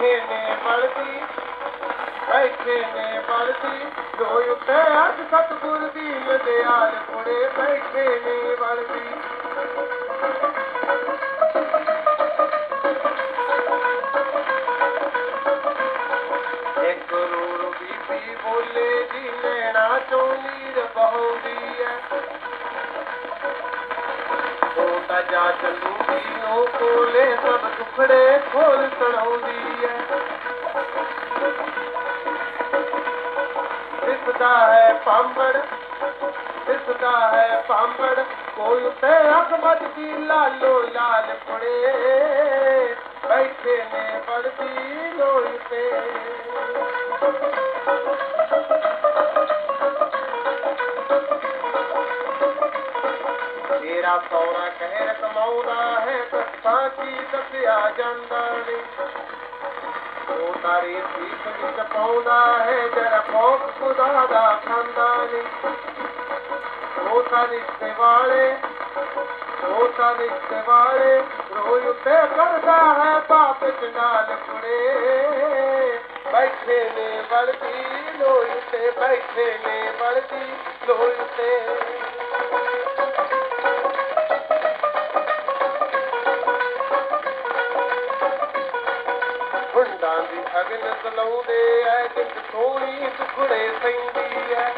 ਬੈਠੇ ਨੇ ਬਲਦੀ ਬੈਠੇ ਨੇ ਬਲਦੀ ਲੋਈ ਉੱਤੇ ਅੱਜ ਸਤਿਗੁਰ ਦੀ ਮਦਿਆਲ ਕੁੜੇ ਬੈਠੇ ਨੇ ਬਲਦੀ ਬੋਲੇ ਜੀ ਲੈਣਾ ਚੋਲੀ ਨੀਰ ਐ। ਉਹ ਤਾਂ ਜਾ ਚੱਲੂਗੀ ਨੋ ਕੋਲੇ ਸਭ ਟੁਕੜੇ ਖੋਲ ਤੜਾਉਂਦੀ ਐ। ਦਿਸਦਾ ਹੈ ਪਾਂਬੜ ਦਿਸਦਾ ਹੈ ਪਾਂਬੜ ਕੋਈ ਉੱਤੇ ਅੱਖ ਵੱਜਦੀ ਲਾਲੋ ਲਾਲ ਕੁੜੇ ਬੈਠੇ ਨੇ ਬੜਦੀ ਲੋਈ ਤੇ। ਤੇਰਾ ਸੌਰਾ ਕਹਿਰ ਕਮਾਉਂਦਾ ਹੈ ਦੱਸਾਂ ਕੀ ਦੱਸਿਆ ਜਾਂਦਾ ਨੀ। ਉਹ ਤਾਰੀ ਸੀਖ ਵਿੱਚ ਪਾਉਂਦਾ ਹੈ ਜਰਾ ਭੋਗ ਖੁਦਾ ਦਾ ਖਾਂਦਾ ਨੀ। ਉਹ ਤਾਂ ਰਿਸ਼ਤੇ ਵਾਲੇ ਉਹ ਤਾਂ ਰਿਸ਼ਤੇ ਵਾਲੇ ਰੋਈ ਉੱਤੇ ਕਰਦਾ ਹੈ ਬਾਪ ਚੰਡਾਲ ਕੁੜੇ। ਬੈਠੇ ਨੇ ਬਲਦੀ ਲੋਈ ਤੇ ਬੈਠੇ ਨੇ ਬਲਦੀ ਲੋਈ ਤੇ ਹੁੰਡਾਂ ਦੀ ਅਗਨ ਸਲਾਉਂਦੇ ਐ ਜਿੰਦ ਸੋਹਣੀ ਟੁਕੜੇ ਪੈਂਦੀ ਐ।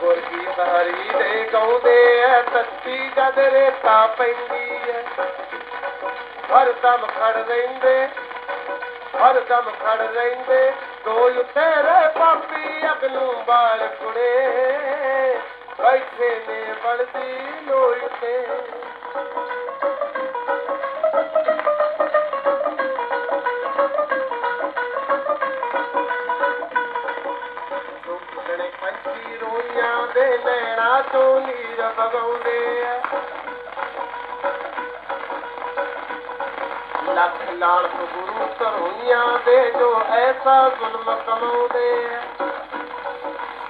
ਗੁਰ ਕੀ ਹਰੀ ਦੇ ਗਾਉਂਦੇ ਐ ਤੱਤੀ ਜਦ ਰੇਤਾ ਪੈਂਦੀ ਐ। ਹਰ ਦਮ ਖੜ ਰਹਿੰਦੇ, ਹਰ ਦਮ ਖੜ ਰਹਿੰਦੇ ਦੋ ਤੇਰੇ ਪਾਪੀ ਅਗਨੂੰ ਬਾਲ ਕੁੜੇ। ਬੈਠੇ ਨੇ ਬਲਦੀ ਲੋਈ ਤੇ। ਦੇ ਨੈਣਾ ਤੋਂ ਨੀਰ ਬਗਾਉਂਦੇ ਆ। ਲੱਖ ਲਾਲ ਗੁਰੂ ਕਰੋਈਆਂ ਦੇ ਜੋ ਐਸਾ ਜ਼ੁਲਮ ਕਮਾਉਂਦੇ ਆ।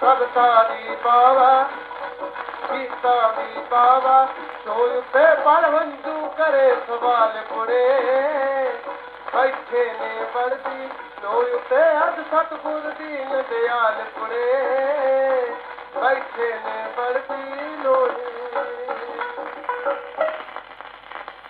ਸਭਤਾ ਦੀ ਬਾਵਾ ਕੀਤਾ ਦੀ ਬਾਵਾ ਸੋਈ ਤੇ ਪੜ ਹੰਝੂ ਕਰੇ ਸਵਾਲ ਕੁੜੇ ਬੈਠੇ ਨੇ ਬਲਦੀ ਲੋਈ ਉੱਤੇ ਅੱਜ ਸਤਿਗੁਰ ਦੀ ਨਦਿਆਲ ਕੁੜੇ ਬੈਠੇ ਨੇ ਬਲਦੀ ਲੋਈ